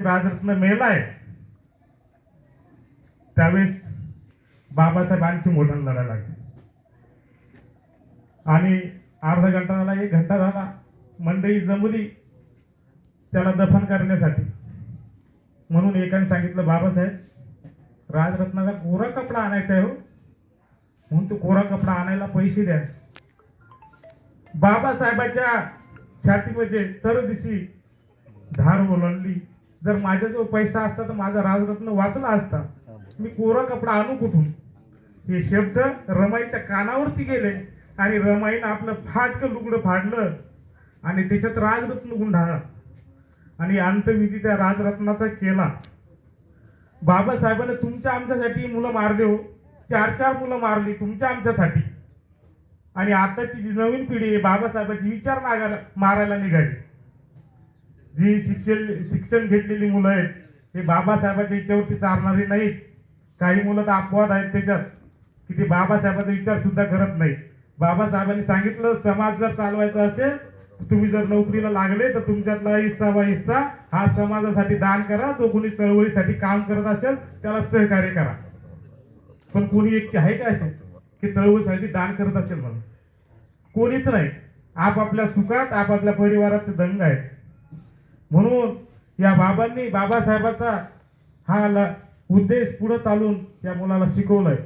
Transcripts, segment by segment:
राजरत्न मेलाय त्यावेळेस बाबासाहेब आणखी मोठा लढा लागले. आणि अर्धा घंटा झाला एक घंटा झाला. मंडई जमली त्याला दफन करण्यासाठी. म्हणून एकाने सांगितलं बाबासाहेब राजरत्नाचा कोरा कपडा आणायचा आहे हो. म्हणून तो कोरा कपडा आणायला पैसे द्या. बाबासाहेबाच्या छातीमध्ये तर दिशी धार ओलांडली. जर माझ्याजवळ पैसा असता तर माझा राजरत्न वाचला असता मी कोरा कपडा आणू कुठून? हे शब्द रमाईच्या कानावरती गेले आणि रमाईनं आपलं फाटकं लुगडं फाडलं आणि त्याच्यात राजरत्न गुंढाळा आणि अंतविधी त्या राजरत्नाचा केला. बाबासाहेबांनी तुमच्या आमच्यासाठी मुलं मारले हो. चार चार मुलं मारली तुमच्या आमच्यासाठी. आणि आताची जी नवीन पिढी आहे बाबासाहेबांची विचार मागायला मारायला निघाली. जी शिक्षण शिक्षण घेतलेली मुलं आहेत हे बाबासाहेबाच्या याच्यावरती चालणारी नाहीत. काही मुलं तर अपवाद आहेत त्याच्यात की ते बाबासाहेबाचा विचार सुद्धा करत नाहीत. बाबासाहेबांनी सांगितलं समाज जर चालवायचा असेल तुम्ही जर नोकरीला लागले तर तुमच्यातला हिस्सा वा हिस्सा हा समाजासाठी दान करा जो कोणी चळवळीसाठी काम करत असेल त्याला सहकार्य करा. पण कोणी एक आहे का असे की चळवळीसाठी दान करत असेल म्हणून? कोणीच नाही. आपापल्या सुखात आपापल्या परिवारात ते दंग आहेत. म्हणून या बाबांनी बाबासाहेबाचा हा ल- उद्देश पुढे चालून त्या मुलाला शिकवलाय.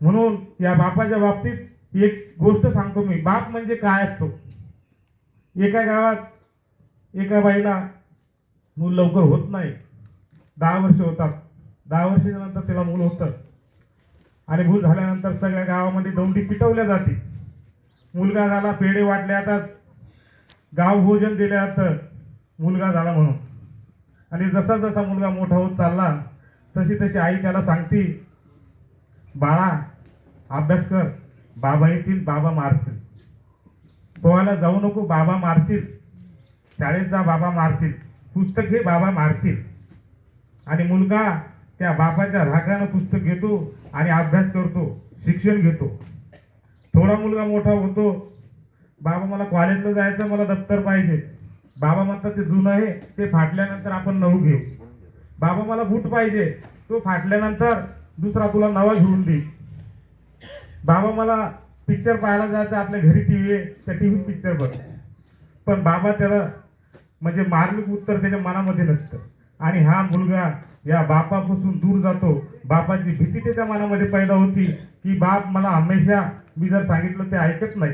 म्हणून या बापाच्या बाबतीत एक गोष्ट सांगतो मी बाप म्हणजे काय असतो? एका गावात एका बाईला मूल लवकर होत नाही. दहा वर्ष होतात. दहा वर्षाच्यानंतर त्याला तिला मूल होतं. आणि मूल झाल्यानंतर सगळ्या गावामध्ये दौंडी पिटवल्या जाते. मुलगा झाला पेढे वाटल्या जातात गाव भोजन दिले जातं मुलगा झाला म्हणून. आणि जसा जसा मुलगा मोठा होत चालला तशी तशी आई त्याला सांगते बाळा अभ्यास कर. बाबा येतील बाबा मारतील. पोहायला जाऊ नको बाबा मारतील. शाळेत जा बाबा मारतील. पुस्तक घे बाबा मारतील. आणि मुलगा त्या बापाच्या रागानं पुस्तक घेतो आणि अभ्यास करतो शिक्षण घेतो. थोडा मुलगा मोठा होतो बाबा मला कॉलेजला जायचं मला दप्तर पाहिजे. बाबा म्हणतात ते जुनं आहे ते फाटल्यानंतर आपण नऊ घेऊ. बाबा मला बूट पाहिजे तो फाटल्यानंतर दुसरा तुला नवा घेऊन दे. बाबा मला पिक्चर पाहायला जायचं आपल्या घरी टी व्ही आहे त्या टीव्हीत पिक्चर बघ. पण बाबा त्याला म्हणजे मार्मिक उत्तर त्याच्या मनामध्ये नसतं. आणि हा मुलगा या बापापासून दूर जातो. बापाची भीती त्याच्या मनामध्ये पैदा होती की बाप मला हमेशा मी जर सांगितलं ते ऐकत नाही.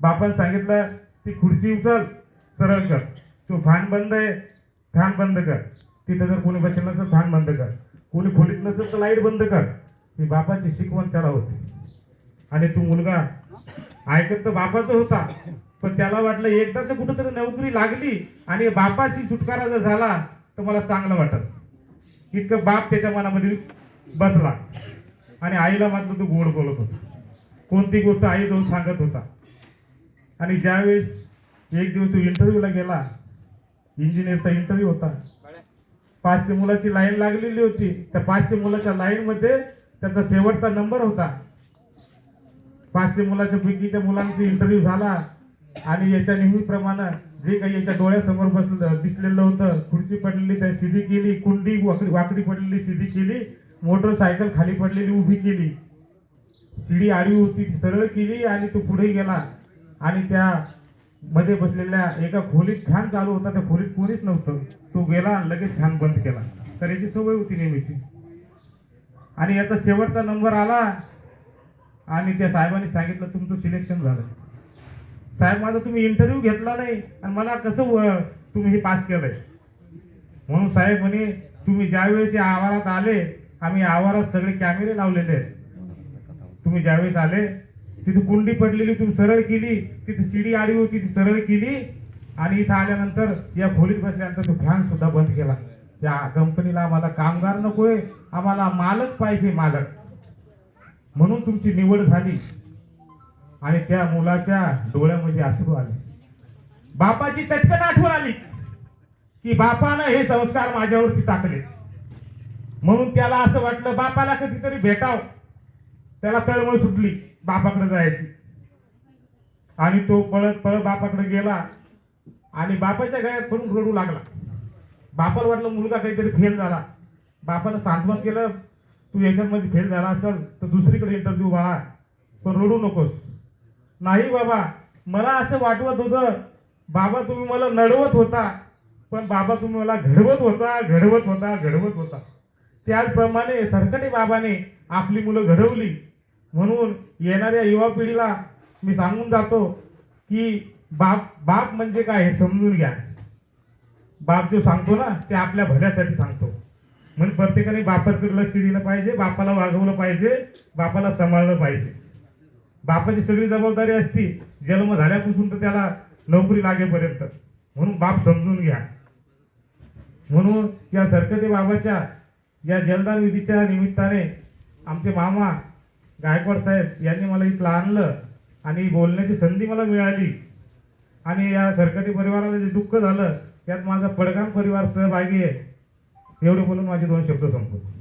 बापानं सांगितलं ती खुर्ची उचल सरळ कर. तो फॅन बंद आहे फॅन बंद कर. तिथं जर कोणी बसेल नसेल फॅन बंद कर. कोणी खोलीत नसेल तर लाइट बंद कर. ही बापाची शिकवण त्याला होती. आणि तो मुलगा ऐकत तर बापाचा होता पण त्याला वाटलं एकदाच कुठंतरी नोकरी लागली आणि बापाशी सुटकारा जर झाला तर मला चांगलं वाटत इतकं बाप त्याच्या मनामध्ये बसला. आणि आईला मात्र तो गोड बोलत होता. कोणती गोष्ट आई जाऊन सांगत होता. आणि ज्यावेळेस एक दिवस तो इंटरव्ह्यूला गेला. इंजिनियरचा इंटरव्ह्यू होता. पाचशे मुलाची लाईन लागलेली होती. त्या पाचशे मुलाच्या लाईनमध्ये त्याचा शेवटचा नंबर होता. पाचशे मुलाच्या पैकी त्या मुलांचा इंटरव्ह्यू झाला. आणि याच्या नेहमीप्रमाणे जे काही याच्या डोळ्यासमोर बसलं दिसलेलं होतं खुर्ची पडलेली त्या सिधी केली कुंडी वाकडी वाकडी पडलेली सिधी केली मोटरसायकल खाली पडलेली उभी केली. शिडी आडवी होती ती सरळ केली आणि तो पुढे गेला. आणि त्या मध्ये बसलेल्या एका खोलीत फॅन चालू होता त्या खोलीत कोणीच नव्हतं. तो गेला आणि लगेच फॅन बंद केला. तर याची सवय होती नेहमीची. आणि याचा शेवटचा नंबर आला आणि त्या साहेबांनी सांगितलं तुमचं सिलेक्शन झालं. साहेब माझा तुम्ही इंटरव्ह्यू घेतला नाही आणि मला कसं व- तुम्ही हे पास केलंय? म्हणून साहेब म्हणे तुम्ही ज्यावेळेस या आवारात आले आम्ही आवारात सगळे कॅमेरे लावलेले आहेत. तुम्ही ज्यावेळेस आले तिथे कुंडी पडलेली तुम्ही सरळ केली तिथे शिडी आली होती ती सरळ केली. आणि इथं आल्यानंतर या खोलीत बसल्यानंतर तो फॅन सुद्धा बंद केला. त्या कंपनीला आम्हाला कामगार नकोय आम्हाला मालक पाहिजे मालक. म्हणून तुमची निवड झाली. आणि त्या मुलाच्या डोळ्यामध्ये अश्रू आले. बापाची चटकन आठवण आली की बापानं हे संस्कार माझ्यावरती टाकले. म्हणून त्याला असं वाटलं बापाला कधीतरी भेटाव. त्याला तळमळ सुटली. बापाकडे जायची. आणि तो पळत पळत बापाकडे गेला आणि बापाच्या गळ्यात पडून रडू लागला. बापाला वाटलं मुलगा काहीतरी फेल झाला. बापानं सांत्वन केलं तू याच्यामध्ये फेल झाला असेल तर दुसरीकडे इंटरव्ह्यू व्हा पण रडू नकोस. नाही बाबा मला असं वाटवत होतं. बाबा तुम्ही मला नडवत होता. पण बाबा तुम्ही मला घडवत होता घडवत होता घडवत होता. त्याचप्रमाणे सरकटे बाबाने आपली मुलं घडवली. म्हणून येणाऱ्या युवा पिढीला मी सांगून जातो की बाप बाप म्हणजे काय हे समजून घ्या. बाप जो सांगतो ना ते आपल्या भल्यासाठी सांगतो. म्हणून प्रत्येकाने बापाकडे लक्ष दिलं पाहिजे बापाला वागवलं पाहिजे बापाला सांभाळलं पाहिजे. बापाची सगळी जबाबदारी असती जन्म झाल्यापासून तर त्याला नोकरी लागेपर्यंत. म्हणून बाप समजून घ्या. म्हणून या सरकते बाबाच्या या जलदान विधीच्या निमित्ताने आमचे मामा गायकवाड साहेब यांनी मला इथलं आणलं आणि बोलण्याची संधी मला मिळाली. आणि या सरकारी परिवाराला जे दुःख झालं त्यात माझा पडगाम परिवार सहभागी आहे. एवढे बोलून माझे दोन शब्द संपवतो.